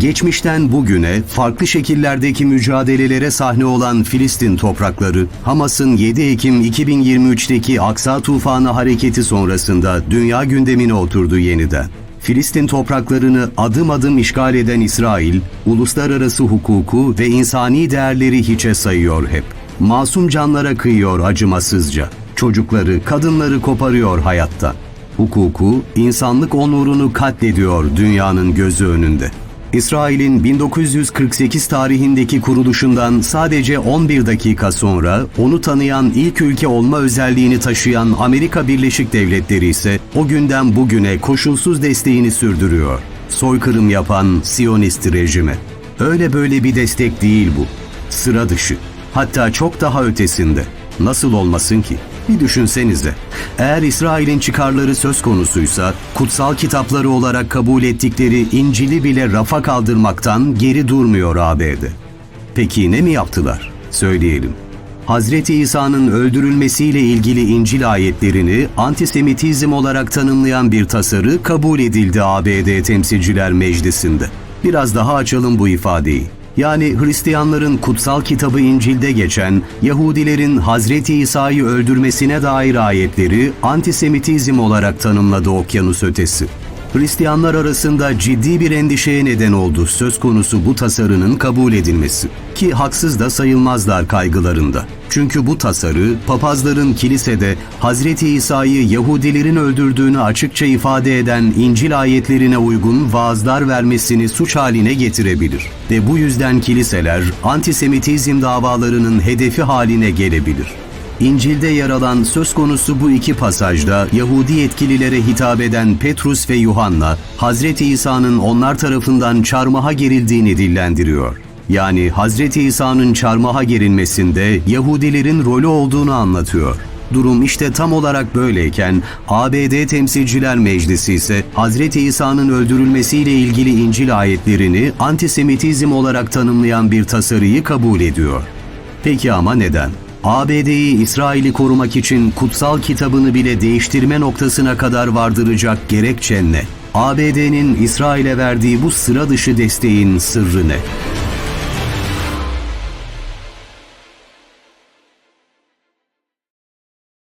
Geçmişten bugüne farklı şekillerdeki mücadelelere sahne olan Filistin toprakları, Hamas'ın 7 Ekim 2023'teki Aksa Tufanı hareketi sonrasında dünya gündemine oturdu yeniden. Filistin topraklarını adım adım işgal eden İsrail, uluslararası hukuku ve insani değerleri hiçe sayıyor hep. Masum canlara kıyıyor acımasızca. Çocukları, kadınları koparıyor hayatta. Hukuku, insanlık onurunu katlediyor dünyanın gözü önünde. İsrail'in 1948 tarihindeki kuruluşundan sadece 11 dakika sonra onu tanıyan ilk ülke olma özelliğini taşıyan Amerika Birleşik Devletleri ise o günden bugüne koşulsuz desteğini sürdürüyor. Soykırım yapan Siyonist rejime. Öyle böyle bir destek değil bu. Sıra dışı. Hatta çok daha ötesinde. Nasıl olmasın ki? Bir düşünsenize. Eğer İsrail'in çıkarları söz konusuysa, kutsal kitapları olarak kabul ettikleri İncil'i bile rafa kaldırmaktan geri durmuyor ABD. Peki ne mi yaptılar? Söyleyelim. Hazreti İsa'nın öldürülmesiyle ilgili İncil ayetlerini antisemitizm olarak tanımlayan bir tasarı kabul edildi ABD Temsilciler Meclisi'nde. Biraz daha açalım bu ifadeyi. Yani Hristiyanların kutsal kitabı İncil'de geçen Yahudilerin Hazreti İsa'yı öldürmesine dair ayetleri antisemitizm olarak tanımladı okyanus ötesi. Hristiyanlar arasında ciddi bir endişeye neden oldu söz konusu bu tasarının kabul edilmesi. Ki haksız da sayılmazlar kaygılarında. Çünkü bu tasarı papazların kilisede Hazreti İsa'yı Yahudilerin öldürdüğünü açıkça ifade eden İncil ayetlerine uygun vaazlar vermesini suç haline getirebilir. Ve bu yüzden kiliseler antisemitizm davalarının hedefi haline gelebilir. İncil'de yer alan söz konusu bu iki pasajda Yahudi yetkililere hitap eden Petrus ve Yuhanna, Hazreti İsa'nın onlar tarafından çarmıha gerildiğini dillendiriyor. Yani Hazreti İsa'nın çarmıha gerilmesinde Yahudilerin rolü olduğunu anlatıyor. Durum işte tam olarak böyleyken ABD Temsilciler Meclisi ise Hazreti İsa'nın öldürülmesiyle ilgili İncil ayetlerini antisemitizm olarak tanımlayan bir tasarıyı kabul ediyor. Peki ama neden? ABD'yi İsrail'i korumak için kutsal kitabını bile değiştirme noktasına kadar vardıracak gerekçe ne? ABD'nin İsrail'e verdiği bu sıra dışı desteğin sırrı ne?